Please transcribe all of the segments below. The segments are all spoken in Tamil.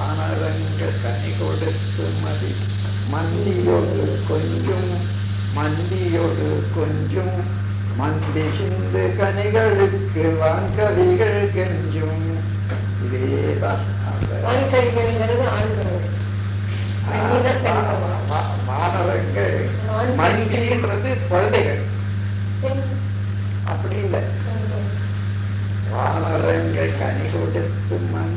ஆனரங்க கனி கொடுத்து மதி. மந்தியோடு கொஞ்சும் மந்தியோடு கொஞ்சும். மந்தி சிந்து கனிகளுக்கு வான்கவிகள் கெஞ்சும். இதேதான் வான்கவிகள். மந்தின்றது குழந்தைகள். அப்படி இல்லை. வானரங்கள் கனி கொடுத்து கொஞ்சம்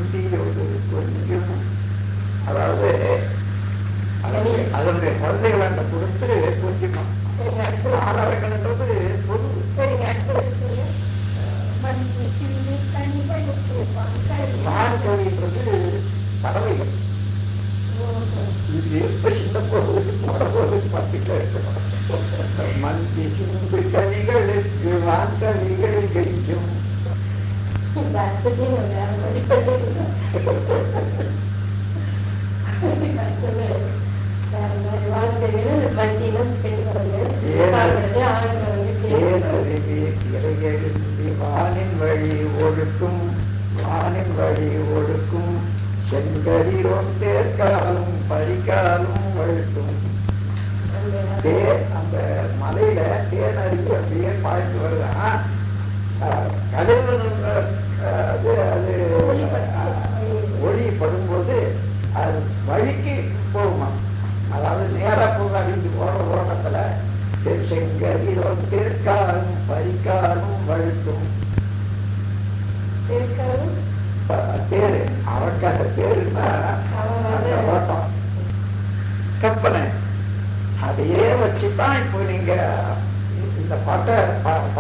அதாவது அதனுடைய அதனுடைய குழந்தைகளை கொடுத்து அடுத்தது வானரங்கள்ன்றது பொது. சரிங்க வான்கவின்றது பறவைகள் இது எப்ப சின்ன போது போது பார்த்துட்டே இருக்கணும். மந்தி சிந்து கனிகளுக்கு வான்கவிகள் கெஞ்சும் இந்த அர்த்தத்தையும் வேற மாதிரி பண்ணிருக்கேன். வானின் வழி ஒழுக்கும் வானின் வழி ஒழுக்கும் செங்கரிலும் தேர்காலும் பறிக்காலும் வழுக்கும் தேர் அந்த மலையில தேன் அருவி அப்படியே பாய்ந்து வருதான் செங்கதிரும் செங்கரிலும் தேர்காலும் வழுக்கும் இருக்காரும் தேரு அவனுக்காக தேருன்னா ஓட்டம் கற்பனை. அதையே வச்சுதான் இப்போ நீங்க இந்த பாட்டை பா-